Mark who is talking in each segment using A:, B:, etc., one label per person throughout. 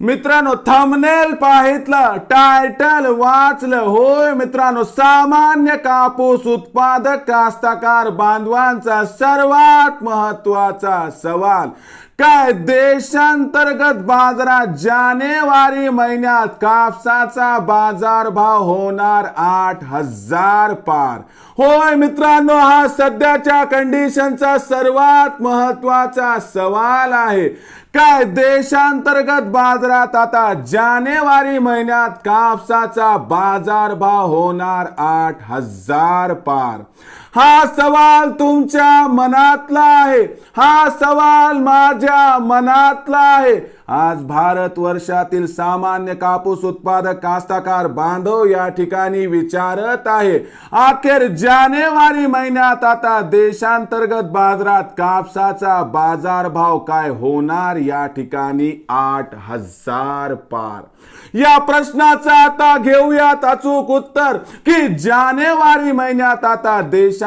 A: मित्रांनो thumbnail पाहितलं title वाचलं. होय मित्रांनो सामान्य कापूस उत्पादक कास्तकार बांधवांचा सर्वात महत्त्वाचा सवाल. काय देशांतर्गत बाजारात जानेवारी महिन्यात कापसाचा बाजारभाव होणार आठ हजार पार? होय मित्रांनो हा सध्याच्या कंडिशनचा सर्वात महत्त्वाचा सवाल आहे. काय देशांतर्गत बाजारात आता जानेवारी महिन्यात कापसाचा बाजारभाव होणार आठ हजार पार. हा सवाल तुमच्या मनातला आहे. हा सवाल माझ्या मनातला आहे. आज भारत वर्षातील सामान्य कापूस उत्पादक कास्तकार बांधव या ठिकाणी विचारत आहे. अखेर जानेवारी महिन्यात आता देशांतर्गत बाजारात कापसाचा बाजारभाव काय होणार? या ठिकाणी आठ हजार पार. या प्रश्नाचा आता घेऊयात अचूक उत्तर की जानेवारी महिन्यात आता देशांतर्गत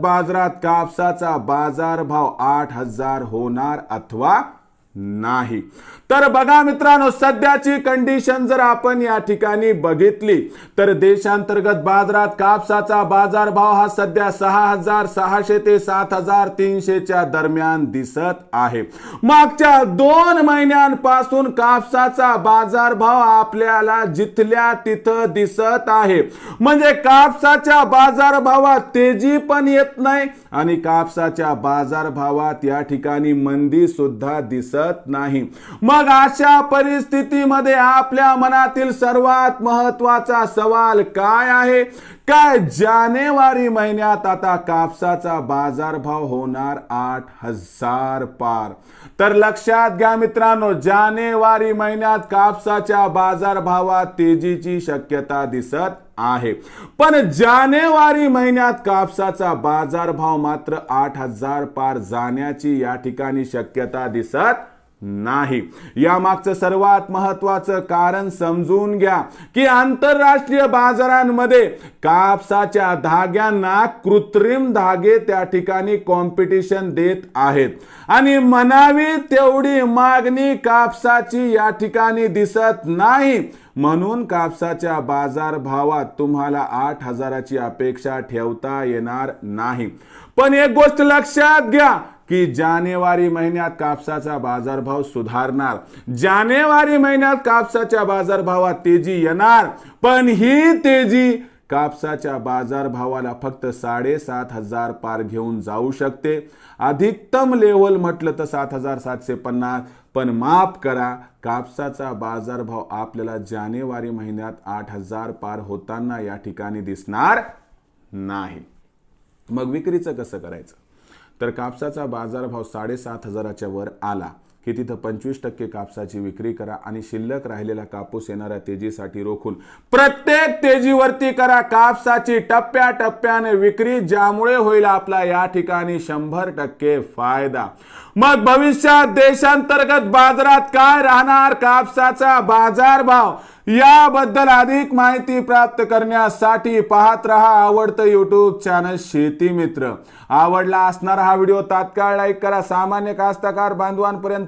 A: बाजारात कापसाचा बाजारभाव आठ हजार होणार अथवा नाही. तर बघा मित्रांनो सध्याची कंडिशन जर आपण या ठिकाणी बघितली तर देशांतर्गत बाजारात कापसाचा बाजारभाव हा सध्या सहा हजार सहाशे ते सात हजार तीनशेच्या दरम्यान दिसत आहे. मागच्या दोन महिन्यांपासून कापसाचा बाजारभाव आपल्याला जिथल्या तिथं दिसत आहे. म्हणजे कापसाच्या बाजारभावात तेजी पण येत नाही आणि कापसाच्या बाजारभावात या ठिकाणी मंदी सुद्धा दिसत नाही. मग अशा परिस्थितीमध्ये आपल्या मनातील सर्वात महत्त्वाचा सवाल काय आहे? काय जानेवारी महिन्यात आता कापसाचा बाजारभाव होणार आठ हजार पार. तर लक्षात घ्या मित्रांनो जानेवारी महिन्यात कापसाच्या बाजारभावात तेजीची शक्यता दिसत आहे. पण जानेवारी महिन्यात कापसाचा बाजारभाव मात्र आठ हजार पार जाण्याची या ठिकाणी शक्यता दिसत नाही. यामागचं सर्वात महत्वाचं कारण समजून घ्या की आंतरराष्ट्रीय बाजारांमध्ये कापसाच्या धाग्यांना कृत्रिम धागे त्या ठिकाणी कॉम्पिटिशन देत आहेत. आणि म्हणावी तेवढी मागणी कापसाची या ठिकाणी दिसत नाही. म्हणून कापसाच्या बाजारभावात तुम्हाला आठ हजाराची अपेक्षा ठेवता येणार नाही. पण एक गोष्ट लक्षात घ्या की जानेवारी महिन्यात कापसाचा बाजारभाव सुधारणार. जानेवारी महिन्यात कापसाच्या बाजारभावात तेजी येणार पण ही तेजी कापसाच्या बाजारभावाला फक्त साडेसात हजार पार घेऊन जाऊ शकते. अधिकतम लेवल म्हटलं तर सात हजार सातशे पन्नास. पण माफ करा कापसाचा बाजारभाव आपल्याला जानेवारी महिन्यात आठ हजार पार होताना या ठिकाणी दिसणार नाही. मग विक्रीचं कसं करायचं? तर कापसाचा बाजारभाव साडेसात हजाराच्या वर आला. की तिथं पंचवीस टक्के कापसाची विक्री करा आणि शिल्लक राहिलेला कापूस येणाऱ्या तेजीसाठी रोखून. प्रत्येक तेजीवरती करा कापसाची टप्प्या टप्प्याने विक्री ज्यामुळे होईल आपला या ठिकाणी शंभर टक्के फायदा. मग भविष्यात देशांतर्गत बाजारात काय राहणार? कापसाचा बाजारभाव. याबद्दल अधिक माहिती प्राप्त करण्यासाठी पाहत रहा आवडतं युट्यूब चॅनल शेती मित्र. आवडला असणारा हा व्हिडिओ तात्काळ लाईक करा. सामान्य कास्तकार बांधवांपर्यंत